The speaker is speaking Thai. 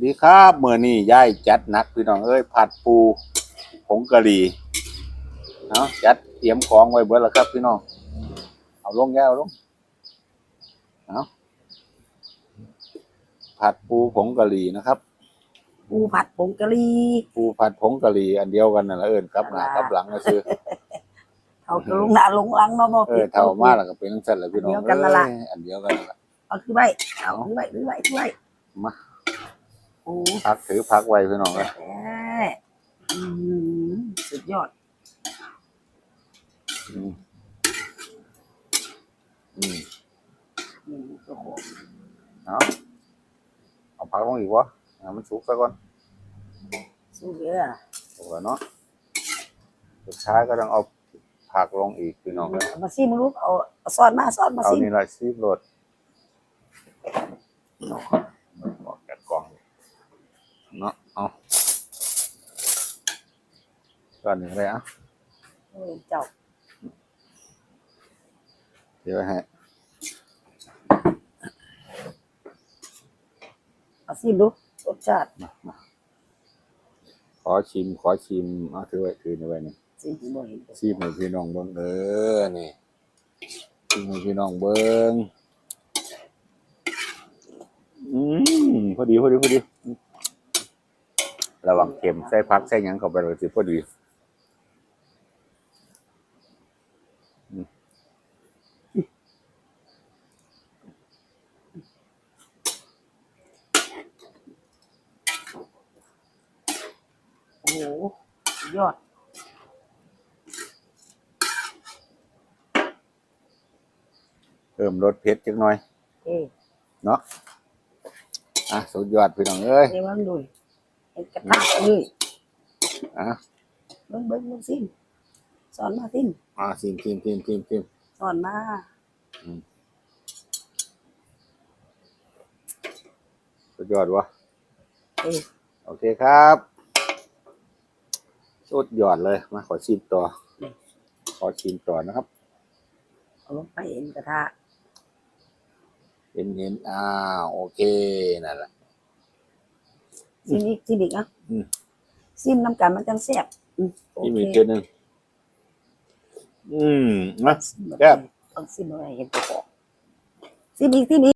สวัสดีครับเมื่อนี้ยายจัดหนักพี่น้องเอ้ยผัดปูผงกะหรี่เนาะจัดเตรียมของไว้เบิดแล้วครับพี่น้องเอาลงแย่เอาลงเอาผัดปูผงกะหรี่นะครับ ปูผัดผงกะหรี่ปูผัดผงกะหรี่อันเดียวกันนั่นแหละเอิญกลับหน้ากลับหลังก็คือเขาก็ลงหน้าลงหลังเนาะบ่เออเท่ามาแล้วก็เป็นจังซั่นแหละพี่น้องอันเดียวกันนั่นล่ะเอ้ยอันเดียวกันนั่นล่ะเอาคือไว้เอาคือไว้คือไว้คือไว้มาโอ้พักถือพักไว้พี่น้องเอ้ยแย่อืมสุดยอดอืมอืมอืมโอ้โหเอาเอาพักลงอีกวะให้มันสุกซะก่อนสู้เยอะถูกแล้วเนาะสุดท้ายก็ต้องเอาผักลงอีกพี่น้องเลยเอามาซิมลูกเอาเอาซอสมาซอสมาเอาซิมนี่ละซีบโรดออกจากกล่อง เนาะเอาก่อนหนึ่งเลยอะเออเจ้าเดี๋ยวให้เอาซิมลูกรสชาติมามาขอชิม ขอชิมเอาถือไว้ถือไว้นี่ซิมบ่เห็นชิมให้พี่น้องเบิ้งเออนี่ชิมให้พี่น้องเบิ้งอืมพอดีพอดีพอดี ระวังเข็มใส่พักใส่หยังเข้าไปเลยสิพอดีโอ้โหสุดยอดเพิ่มรสเผ็ดจักหน่อย เอ้ยเนาะอะสุดยอดพี่น้องเอ้ย เดี๋ยวมันดู เห็นกระทะเลยอะเบิ้งเบิ้งเบิ้งซิมสอนมาซิมอะชิมชิมชิมชิมชิมสอนมาสุดยอดวะเอ้ยโอเคครับ สุดยอดเลยมาขอชิมต่อ ขอชิมต่อนะครับ เอาลงไปเห็นกระทะ เห็นเห็นอ้าวโอเคนั่นแหละ ซิมอีกซิมอีกอะอืม ซิมน้ำกันมันจังแซ่บอืมโอนี่เคมีเกลือหนึ่งอืมนะซิมแซ่บ ต้องซิมอะไรเห็นตัวของซิมอีกซิมอีก